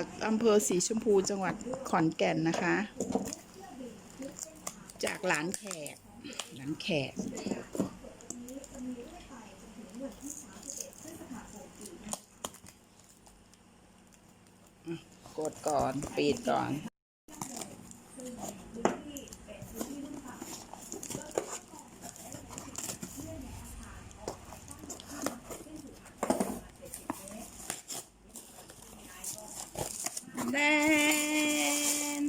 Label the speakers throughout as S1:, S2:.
S1: จากอำเภอสีชมพูจังหวัดขอนแก่นนะคะ จากหลานแขกหลานแขกกดก่อน ปิดก่อน แดน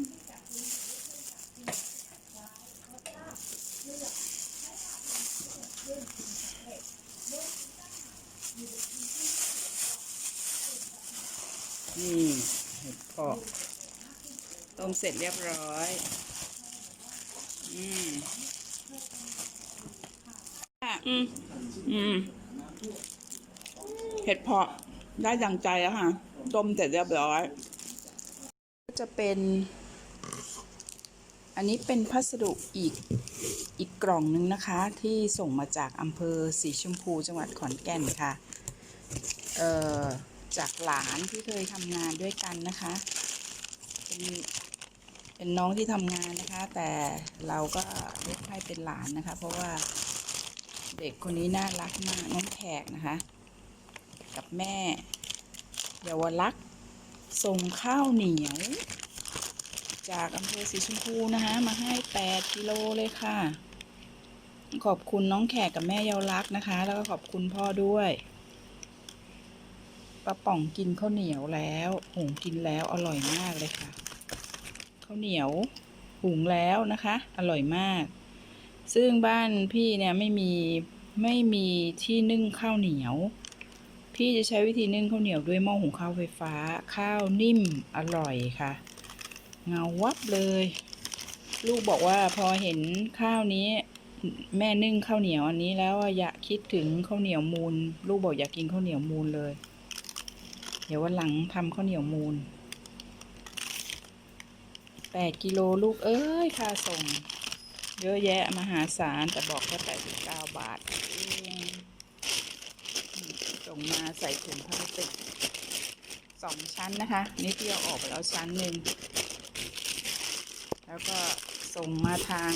S1: นี่เห็ดเพาะต้มเสร็จเรียบร้อย อืมอะอืมอืมเห็ดเพาะได้ดังใจแล้วค่ะ ต้มเสร็จเรียบร้อย ก็จะเป็น อันนี้เป็นพัสดุอีกอีกกล่องหนึ่งนะคะ ที่ส่งมาจากอำเภอสีชมพูจังหวัดขอนแก่นค่ะ เอ่อ จากหลานที่เคยทำงานด้วยกันนะคะ เป็นเป็นน้องที่ทำงานนะคะ แต่เราก็เรียกให้เป็นหลานนะคะ เพราะว่าเด็กคนนี้น่ารักมากน้องแขกนะคะ กับแม่เยาวลักษณ์ส่งข้าวเหนียว จากอำเภอสีชมพูนะคะ มาให้ 8 กิโลเลยค่ะ ขอบคุณน้องแขกกับแม่เยาวลักษณ์นะคะ แล้วก็ขอบคุณพ่อด้วย ป้าป่องกินข้าวเหนียวแล้วหุงกินแล้วอร่อยมากเลยค่ะข้าวเหนียวหุงแล้วนะคะ อร่อยมาก ซึ่งบ้านพี่เนี่ยไม่มีไม่มีที่นึ่งข้าวเหนียว พี่จะใช้วิธีนึ่งข้าวเหนียวด้วยหม้อหุงข้าวไฟฟ้า ข้าวนิ่มอร่อยค่ะ เงาวับเลย ลูกบอกว่าพอเห็นข้าวนี้แม่นึ่งข้าวเหนียวอันนี้แล้วอยากคิดถึงข้าวเหนียวมูล ลูกบอกอยากกินข้าวเหนียวมูลเลย ดี๋ยววันหลังทำข้าวเหนียวมูลแปดกิโลลูกเอ้ยค่าส่ง เยอะแยะมหาศาลแต่บอกแค่แปดสิบเก้าบาทเองส่งมาใส่ถุงพลาสติกสองชั้นนะคะ นี่พี่เอาออกไปแล้วชั้นหนึ่ง แล้วก็ส่งมาทาง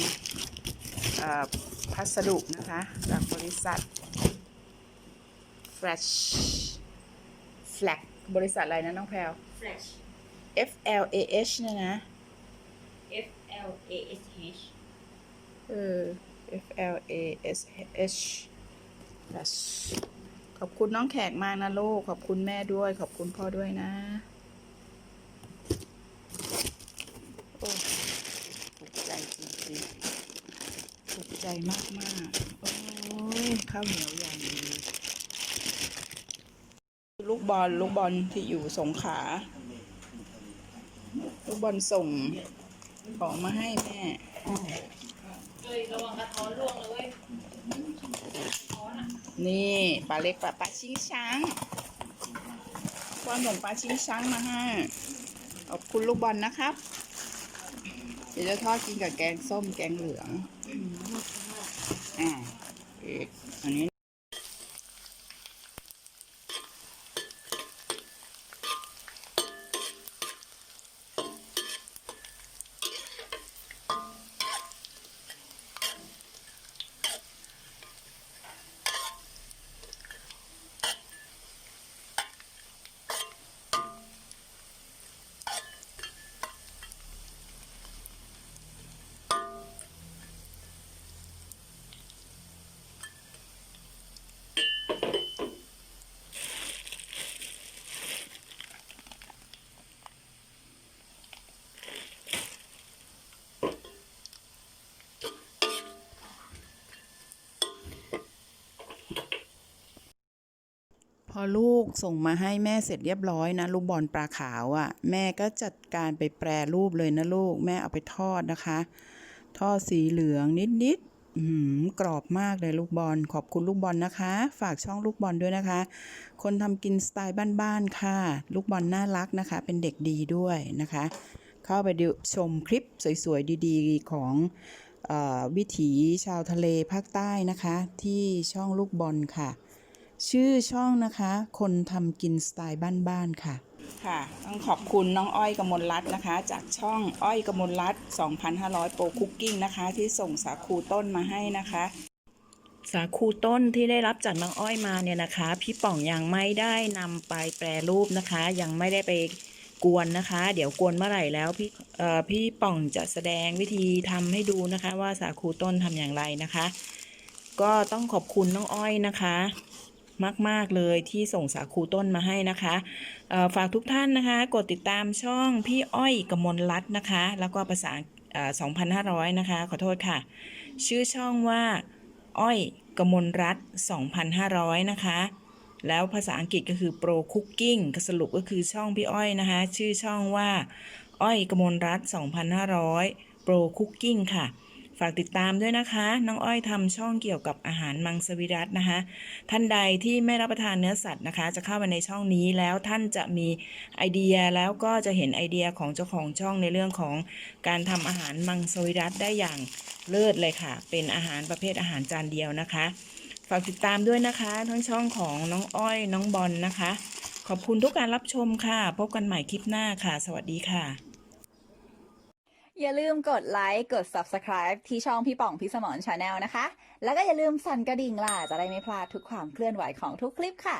S1: พัสดุนะคะ จากบริษัท Flash Flag บริษัทอะไรนะน้องแพลว
S2: Flash
S1: F L A H เนี่ยนะ
S2: F L A S H
S1: เออ F L A S H Flash ขอบคุณน้องแขกมากนะลูก ขอบคุณแม่ด้วย ขอบคุณพ่อด้วยนะ โอ้ถูกใจจริงๆถูกใจมากมากๆโอ้ยข้าวเหนียวอย่างดี ลูก บอลลูกบอลที่อยู่สงขลาลูกบอลส่งของมาให้แม่
S2: เฮ้ยระวังกระท้อนร่วงเลยเว้ย
S1: นี่ปลาเล็กปลาปลาชิงช้างบอลส่งปลาชิงช้างมาให้ขอบคุณลูกบอลนะครับ เดี๋ยวจะทอดกินกับแกงส้มแกงเหลืองอ่าอีกอันนี้ ลูกส่งมาให้แม่เสร็จเรียบร้อยนะลูกบอลปลาขาวอะ่ะ แม่ก็จัดการไปแปรรูปเลยนะลูก แม่เอาไปทอดนะคะ ทอดสีเหลืองนิดๆกรอบมากเลยลูกบอล ขอบคุณลูกบอลนะคะ ฝากช่องลูกบอลด้วยนะคะ คนทำกินสไตล์บ้านๆค่ะ ลูกบอลน่ารักนะคะ เป็นเด็กดีด้วยนะคะ เข้าไปดูชมคลิปสวยๆดีๆของวิถีชาวทะเลภาคใต้นะคะ ที่ช่องลูกบอลค่ะ ชื่อช่องนะคะ คนทำกินสไตล์บ้านๆค่ะ
S3: ค่ะ ต้องขอบคุณน้องอ้อยกมลรัตน์นะคะ จากช่องอ้อยกมลรัตน์2,500 โปรคุกกิ้งนะคะ ที่ส่งสาคูต้นมาให้นะคะ
S1: สาคูต้นที่ได้รับจากน้องอ้อยมาเนี่ยนะคะ พี่ป่องยังไม่ได้นำไปแปรรูปนะคะ ยังไม่ได้ไปกวนนะคะ เดี๋ยวกวนเมื่อไหร่แล้วพี่เอ่อพี่ป่องจะแสดงวิธีทำให้ดูนะคะ ว่าสาคูต้นทำอย่างไรนะคะ ก็ต้องขอบคุณน้องอ้อยนะคะ มาก ๆ เลยที่ส่งสาคูต้นมาให้นะคะฝากทุกท่านนะคะ กดติดตามช่องพี่อ้อยกมลรัตน์นะคะ แล้วก็ภาษา 2,500 นะคะ ขอโทษค่ะ ชื่อช่องว่า อ้อยกมลรัตน์2,500 นะคะ แล้วภาษาอังกฤษก็คือ Pro Cooking สรุปก็คือช่องพี่อ้อยนะคะ ชื่อช่องว่า อ้อยกมลรัตน์2,500 Pro Cooking ค่ะ ฝากติดตามด้วยนะคะ น้องอ้อยทำช่องเกี่ยวกับอาหารมังสวิรัตนะคะ ท่านใดที่ไม่รับประทานเนื้อสัตว์นะคะ จะเข้ามาในช่องนี้แล้วท่านจะมีไอเดียแล้วก็จะเห็นไอเดียของเจ้าของช่องในเรื่องของการทำอาหารมังสวิรัตได้อย่างเลิศเลยค่ะ เป็นอาหารประเภทอาหารจานเดียวนะคะ ฝากติดตามด้วยนะคะ ทั้งช่องของน้องอ้อยน้องบอลนะคะ ขอบคุณทุกการรับชมค่ะ พบกันใหม่คลิปหน้าค่ะ สวัสดีค่ะ
S4: อย่าลืมกดไลค์ กด Subscribe ที่ช่องพี่ป่องพี่สมอนชาแนลนะคะ แล้วก็อย่าลืมสั่นกระดิ่งล่ะ จะได้ไม่พลาดทุกความเคลื่อนไหวของทุกคลิปค่ะ